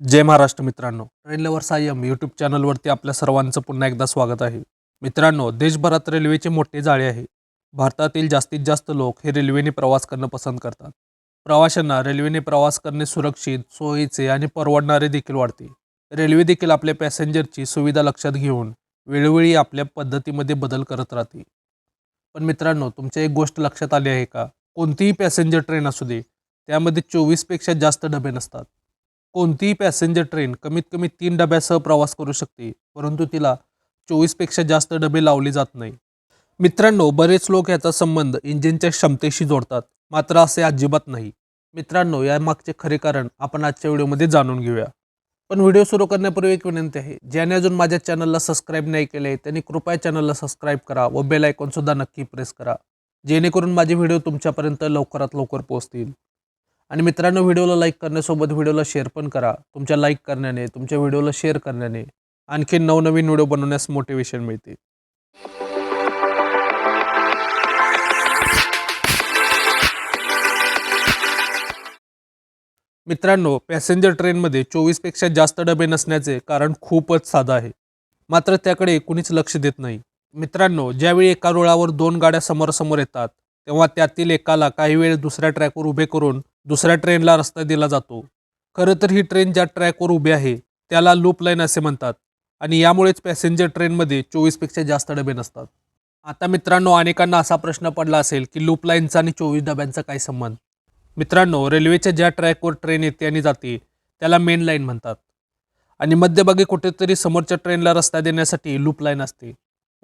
जय महाराष्ट्र मित्रांनो. Train lover Sayam YouTube चॅनलवरती आपल्या सर्वांचं पुन्हा एकदा स्वागत आहे. मित्रांनो देशभरात रेल्वेचे मोठे जाळे आहे. भारतातील जास्तीत जास्त लोक हे रेल्वेने प्रवास करणं पसंत करतात. प्रवाशांना रेल्वेने प्रवास करणे सुरक्षित सोयीचे आणि परवडणारे देखील वाढते रेल्वे देखील आपल्या पॅसेंजरची सुविधा लक्षात घेऊन वेळोवेळी आपल्या पद्धतीमध्ये बदल करत राहते. पण मित्रांनो तुमच्या एक गोष्ट लक्षात आली आहे का? कोणतीही पॅसेंजर ट्रेन असू दे त्यामध्ये चोवीसपेक्षा जास्त डबे नसतात. कोणतीही पॅसेंजर ट्रेन कमीत कमी तीन डब्यासह प्रवास करू शकते परंतु तिला चोवीसपेक्षा जास्त डबे लावले जात नाही. मित्रांनो बरेच लोक याचा संबंध इंजिनच्या क्षमतेशी जोडतात मात्र असे अजिबात नाही. मित्रांनो यामागचे खरे कारण आपण आजच्या व्हिडिओमध्ये जाणून घेऊया. पण व्हिडिओ सुरू करण्यापूर्वी एक विनंती आहे ज्याने अजून माझ्या चॅनलला सबस्क्राईब नाही केले त्यांनी कृपया चॅनलला सबस्क्राईब करा व बेल आयकॉनसुद्धा नक्की प्रेस करा जेणेकरून माझे व्हिडिओ तुमच्यापर्यंत लवकरात लवकर पोहोचतील. आणि मित्रांनो व्हिडिओला लाईक करण्यासोबत व्हिडिओला शेअर पण करा. तुमच्या लाईक करण्याने तुमच्या व्हिडिओला शेअर करण्याने आणखी नवनवीन व्हिडिओ बनवण्यास मोटिवेशन मिळते मित्रांनो पॅसेंजर ट्रेनमध्ये चोवीसपेक्षा जास्त डबे नसण्याचे कारण खूपच साधं आहे. मात्र त्याकडे कुणीच लक्ष देत नाही. मित्रांनो ज्यावेळी एका रुळावर दोन गाड्या समोरासमोर येतात तेव्हा त्यातील एकाला काही वेळ दुसऱ्या ट्रॅकवर उभे करून दुसऱ्या ट्रेनला रस्ता दिला जातो. खरं तर ही ट्रेन ज्या ट्रॅकवर उभी आहे त्याला लूप लाईन असे म्हणतात आणि यामुळेच पॅसेंजर ट्रेनमध्ये चोवीसपेक्षा जास्त डबे नसतात. आता मित्रांनो अनेकांना असा प्रश्न पडला असेल की लूप लाईनचा आणि चोवीस डब्यांचा काय संबंध? मित्रांनो रेल्वेच्या ज्या ट्रॅकवर ट्रेन येते आणि जाते त्याला मेन लाईन म्हणतात. आणि मध्यभागी कुठेतरी समोरच्या ट्रेनला रस्ता देण्यासाठी लूप लाईन असते.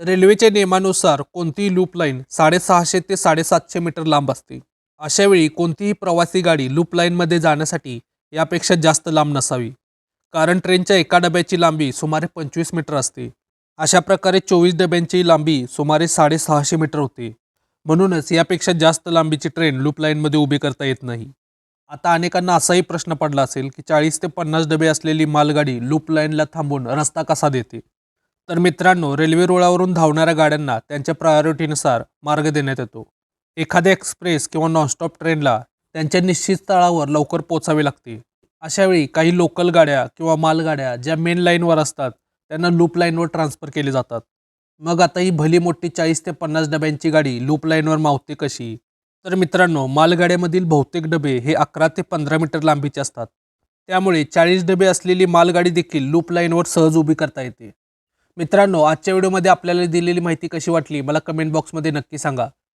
रेल्वेच्या नियमानुसार कोणतीही लूप लाईन साडेसहाशे ते साडेसातशे मीटर लांब असते. अशावेळी कोणतीही प्रवासी गाडी लूप लाईनमध्ये जाण्यासाठी यापेक्षा जास्त लांब नसावी. कारण ट्रेनच्या एका डब्याची लांबी सुमारे पंचवीस मीटर असते. अशा प्रकारे चोवीस डब्यांची लांबी सुमारे साडेसहाशे मीटर होते. म्हणूनच यापेक्षा जास्त लांबीची ट्रेन लूप लाईनमध्ये उभी करता येत नाही. आता अनेकांना असाही प्रश्न पडला असेल की चाळीस ते पन्नास डबे असलेली मालगाडी लूप लाईनला थांबून रस्ता कसा देते? तर मित्रांनो रेल्वे रुळावरून धावणाऱ्या गाड्यांना त्यांच्या प्रायोरिटीनुसार मार्ग देण्यात येतो. एखाद्या एक्सप्रेस किंवा नॉनस्टॉप ट्रेनला त्यांच्या निश्चित स्थळावर लवकर पोचावे लागते. अशावेळी काही लोकल गाड्या किंवा मालगाड्या ज्या मेन लाईनवर असतात त्यांना लूप लाईनवर ट्रान्सफर केले जातात. मग आता ही भली मोठी चाळीस ते पन्नास डब्यांची गाडी लूप लाईनवर मावते कशी? तर मित्रांनो मालगाड्यामधील बहुतेक डबे हे अकरा ते पंधरा मीटर लांबीचे असतात. त्यामुळे चाळीस डबे असलेली मालगाडी देखील लूप लाईनवर सहज उभी करता येते. मित्रांनो आजच्या व्हिडिओमध्ये आपल्याला दिलेली माहिती कशी वाटली मला कमेंट बॉक्समध्ये नक्की सांगा.